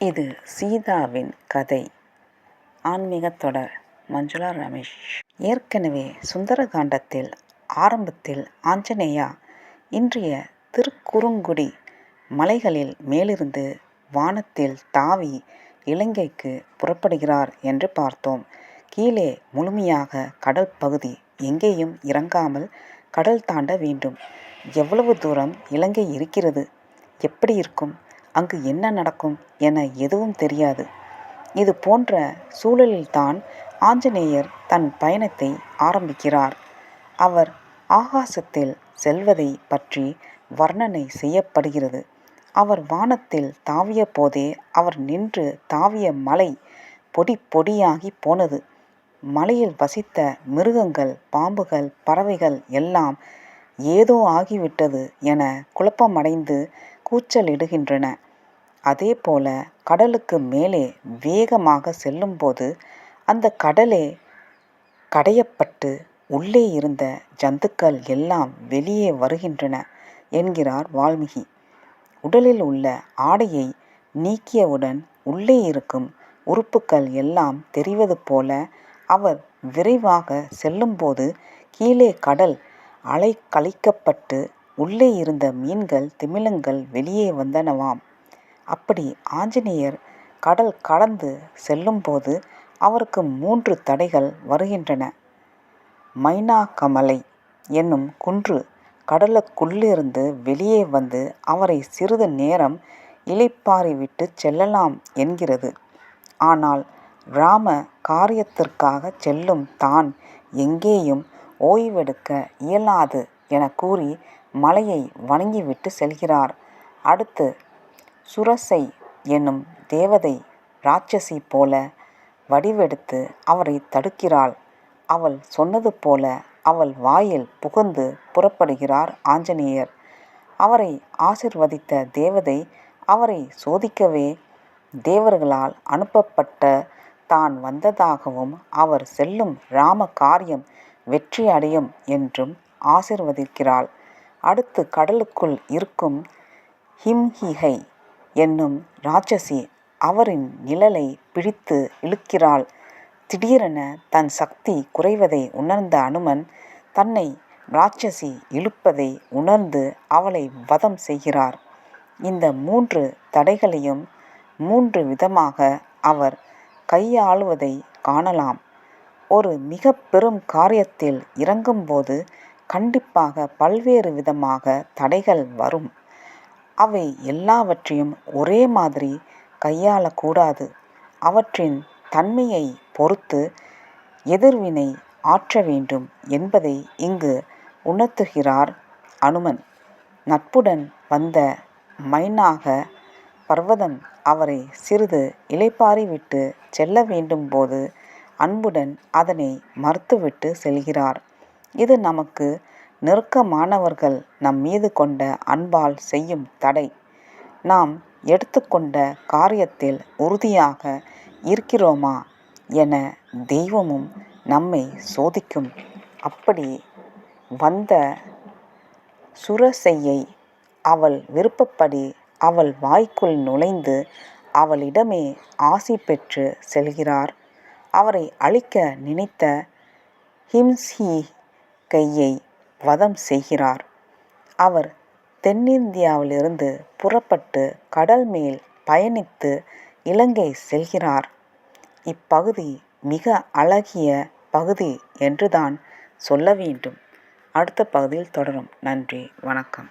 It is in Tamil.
இது சீதாவின் கதை. ஆன்மீக தொடர் மஞ்சுளா ரமேஷ். ஏற்கனவே சுந்தரகாண்டத்தில் ஆரம்பத்தில் ஆஞ்சநேயா இன்றைய திருக்குறுங்குடி மலைகளில் மேலிருந்து வானத்தில் தாவி இலங்கைக்கு புறப்படுகிறார் என்று பார்த்தோம். கீழே முழுமையாக கடல் பகுதி எங்கேயும் இறங்காமல் கடல் தாண்ட வேண்டும். எவ்வளவு தூரம் இலங்கை இருக்கிறது? எப்படி இருக்கும்? அங்கு என்ன நடக்கும் என எதுவும் தெரியாது. இது போன்ற சூழலில்தான் ஆஞ்சநேயர் தன் பயணத்தை ஆரம்பிக்கிறார். அவர் ஆகாசத்தில் செல்வதை பற்றி வர்ணனை செய்யப்படுகிறது. அவர் வானத்தில் தாவிய போதே அவர் நின்று தாவிய மலை பொடி பொடியாகி போனது. மலையில் வசித்த மிருகங்கள் பாம்புகள் பறவைகள் எல்லாம் ஏதோ ஆகிவிட்டது என குழப்பமடைந்து கூச்சலிடுகின்றன. அதே போல கடலுக்கு மேலே வேகமாக செல்லும்போது அந்த கடலே கடையப்பட்டு உள்ளே இருந்த ஜந்துக்கள் எல்லாம் வெளியே வருகின்றன என்கிறார் வால்மீகி. உடலில் உள்ள ஆடையை நீக்கியவுடன் உள்ளே இருக்கும் உறுப்புக்கள் எல்லாம் தெரிவது போல அவர் விரைவாக செல்லும்போது கீழே கடல் அலை கழிக்கப்பட்டு உள்ளே இருந்த மீன்கள் திமிலங்கள் வெளியே வந்தனவாம். அப்படி ஆஞ்சநேயர் கடல் கடந்து செல்லும்போது அவருக்கு மூன்று தடைகள் வருகின்றன. மைனாகமலை என்னும் குன்று கடலுக்குள்ளிருந்து வெளியே வந்து அவரை சிறிது நேரம் இளைப்பாறி விட்டு செல்லலாம் என்கிறது. ஆனால் ராம காரியத்திற்காக செல்லும் தான் எங்கேயும் ஓய்வெடுக்க இயலாது என கூறி மலையை வணங்கிவிட்டு செல்கிறார். அடுத்து சுரசை என்னும் தேவதை ராட்சசி போல வடிவெடுத்து அவரை தடுக்கிறாள். அவள் சொன்னது போல அவள் வாயில் புகுந்து புறப்படுகிறார் ஆஞ்சநேயர். அவரை ஆசிர்வதித்த தேவதை அவரை சோதிக்கவே தேவர்களால் அனுப்பப்பட்ட தான் வந்ததாகவும் அவர் செல்லும் ராம காரியம் வெற்றி அடையும் என்றும் ஆசிர்வதிக்கிறாள். அடுத்து கடலுக்குள் இருக்கும் ஹிம்ஹிகை என்னும் ராட்சசி அவரின் நிழலை பிடித்து இழுக்கிறாள். திடீரென தன் சக்தி குறைவதை உணர்ந்த அனுமன் தன்னை ராட்சசி இழுப்பதை உணர்ந்து அவளை வதம் செய்கிறார். இந்த மூன்று தடைகளையும் மூன்று விதமாக அவர் கையாளுவதை காணலாம். ஒரு மிக பெரும் காரியத்தில் இறங்கும்போது கண்டிப்பாக பல்வேறு விதமாக தடைகள் வரும். அவை எல்லாவற்றையும் ஒரே மாதிரி கையாளக்கூடாது. அவற்றின் தன்மையை பொறுத்து எதிர்வினை ஆற்ற வேண்டும் என்பதை இங்கு உணர்த்துகிறார் அனுமன். நட்புடன் வந்த மைனாக பர்வதம் அவரை சிறிது இளைப்பாறி விட்டு செல்ல வேண்டும் போது அன்புடன் அதனை மறுத்துவிட்டு செல்கிறார். இது நமக்கு நெருக்கமானவர்கள் நம் மீது கொண்ட அன்பால் செய்யும் தடை. நாம் எடுத்துக்கொண்ட காரியத்தில் உறுதியாக இருக்கிறோமா என தெய்வமும் நம்மை சோதிக்கும். அப்படி வந்த சுரசையை அவள் விருப்பப்படி அவள் வாய்க்குள் நுழைந்து அவளிடமே ஆசி பெற்று செல்கிறார். அவரை அழிக்க நினைத்த ஹிம்சி கையை வதம் செய்கிறார். அவர் தென்னிந்தியாவிலிருந்து புறப்பட்டு கடல் மேல் பயணித்து இலங்கை செல்கிறார். இப்பகுதி மிக அழகிய பகுதி என்றுதான் சொல்ல வேண்டும். அடுத்த பகுதியில் தொடரும். நன்றி வணக்கம்.